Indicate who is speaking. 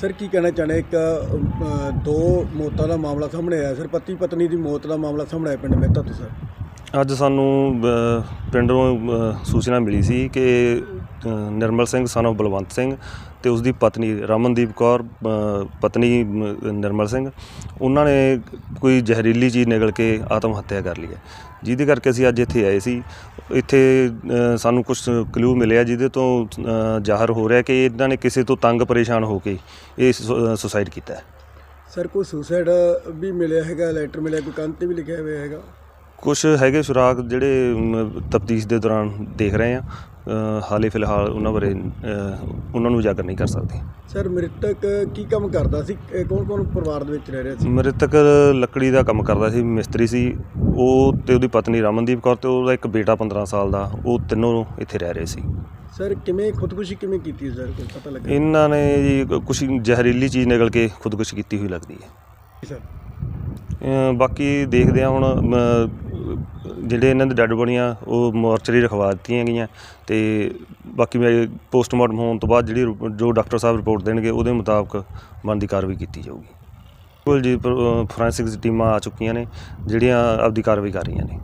Speaker 1: Sir ਕੀ ਕਹਿਣਾ ਚਾਹੁੰਦੇ ਇੱਕ ਅ, ਦੋ ਮੌਤਾਂ ਦਾ ਮਾਮਲਾ ਸਾਹਮਣੇ ਆਇਆ ਸਰ। ਪਤੀ ਪਤਨੀ ਦੀ ਮੌਤ ਦਾ ਮਾਮਲਾ ਸਾਹਮਣੇ ਆਇਆ ਪਿੰਡ ਮਹਿਤਾ ਤੋਂ ਸਰ।
Speaker 2: ਅੱਜ ਸਾਨੂੰ ਅ, ਪਿੰਡੋਂ ਅ, ਸੂਚਨਾ ਮਿਲੀ ਸੀ ਕਿ ਨਿਰਮਲ ਸਿੰਘ ਸਨ of ਬਲਵੰਤ ਸਿੰਘ ਤੇ ਉਸ ਦੀ ਪਤਨੀ ਰਮਨਦੀਪ ਕੌਰ ਪਤਨੀ ਨਿਰਮਲ ਸਿੰਘ। ਉਹਨਾਂ ਨੇ ਕੋਈ ਜ਼ਹਿਰੀਲੀ ਚੀਜ਼ ਨਿਗਲ ਕੇ ਆਤਮ ਹੱਤਿਆ ਕਰ ਲਈ ਹੈ। ਜਿਹਦੇ ਕਰਕੇ ਅਸੀਂ ਅੱਜ ਇੱਥੇ ਆਏ ਸੀ। ਇੱਥੇ ਸਾਨੂੰ ਕੁਝ ਕਲੂ ਮਿਲਿਆ ਜਿਹਦੇ ਤੋਂ ਜ਼ਾਹਰ ਹੋ ਰਿਹਾ ਕਿ ਇਹਨਾਂ ਨੇ ਕਿਸੇ ਤੋਂ ਤੰਗ ਪਰੇਸ਼ਾਨ ਹੋ ਕੇ ਇਹ ਸੁਸਾਈਡ ਕੀਤਾ ਹੈ।
Speaker 1: ਸਰ, ਕੋਈ ਸੁਸਾਈਡ ਵੀ ਮਿਲਿਆ ਹੈਗਾ ਲੈਟਰ ਮਿਲਿਆ, ਕੋਈ ਕੰਨ ਤੇ ਵੀ ਲਿਖਿਆ ਹੋਇਆ ਹੈਗਾ?
Speaker 2: ਕੁਝ ਹੈਗੇ ਸੁਰਾਗ ਜਿਹੜੇ ਤਫਤੀਸ਼ ਦੇ ਦੌਰਾਨ ਦੇਖ ਰਹੇ ਆ ਹਾਲੇ ਫਿਲਹਾਲ ਉਹਨਾਂ ਬਾਰੇ ਉਹਨਾਂ ਨੂੰ ਉਜਾਗਰ ਨਹੀਂ ਕਰ ਸਕਦੇ।
Speaker 1: ਸਰ ਮ੍ਰਿਤਕ ਕੀ ਕੰਮ ਕਰਦਾ ਸੀ? ਕੌਣ ਕੌਣ ਪਰਿਵਾਰ ਦੇ ਵਿੱਚ ਰਹਿ ਰਿਹਾ ਸੀ?
Speaker 2: ਮ੍ਰਿਤਕ ਲੱਕੜੀ ਦਾ ਕੰਮ ਕਰਦਾ ਸੀ ਮਿਸਤਰੀ ਸੀ। ਉਹ ਤੇ ਉਹਦੀ ਪਤਨੀ ਰਮਨਦੀਪ ਕੌਰ ਤੇ ਉਹਦਾ ਇੱਕ ਬੇਟਾ 15 ਸਾਲ ਦਾ ਉਹ ਤਿੰਨੋਂ ਇੱਥੇ ਰਹਿ ਰਹੇ ਸੀ।
Speaker 1: ਸਰ ਕਿਵੇਂ ਖੁਦਕੁਸ਼ੀ ਕਿਵੇਂ ਕੀਤੀ ਸਰ? ਕੋਈ ਪਤਾ ਲੱਗਾ?
Speaker 2: ਇਹਨਾਂ ਨੇ ਜੀ ਕੁਝ ਜ਼ਹਿਰੀਲੀ ਚੀਜ਼ ਨਿਗਲ ਕੇ ਖੁਦਕੁਸ਼ੀ ਕੀਤੀ ਹੋਈ ਲੱਗਦੀ ਹੈ।
Speaker 1: ਸਰ।
Speaker 2: ਬਾਕੀ ਦੇਖਦੇ ਆ ਹੁਣ ਜਿਹੜੇ ਇਹਨਾਂ ਦੇ ਡੈੱਡ ਬੋਡੀਆਂ, ਉਹ ਮੋਰਚਰੀ ਰਖਵਾ ਦਿੱਤੀਆਂ ਗਈਆਂ ਤੇ ਬਾਕੀ ਮੈਂ ਪੋਸਟਮਾਰਟਮ ਹੋਣ ਤੋਂ ਬਾਅਦ ਜਿਹੜੀ ਜੋ ਡਾਕਟਰ ਸਾਹਿਬ ਰਿਪੋਰਟ ਦੇਣਗੇ, ਉਹਦੇ ਮੁਤਾਬਕ ਬਣਦੀ ਕਾਰਵਾਈ ਕੀਤੀ ਜਾਊਗੀ। ਬਿਲਕੁਲ ਜੀ ਫੋਰੈਂਸਿਕਸ ਟੀਮਾਂ ਆ ਚੁੱਕੀਆਂ ਨੇ, ਜਿਹੜੀਆਂ ਆਪਦੀ ਕਾਰਵਾਈ ਕਰ ਰਹੀਆਂ ਨੇ।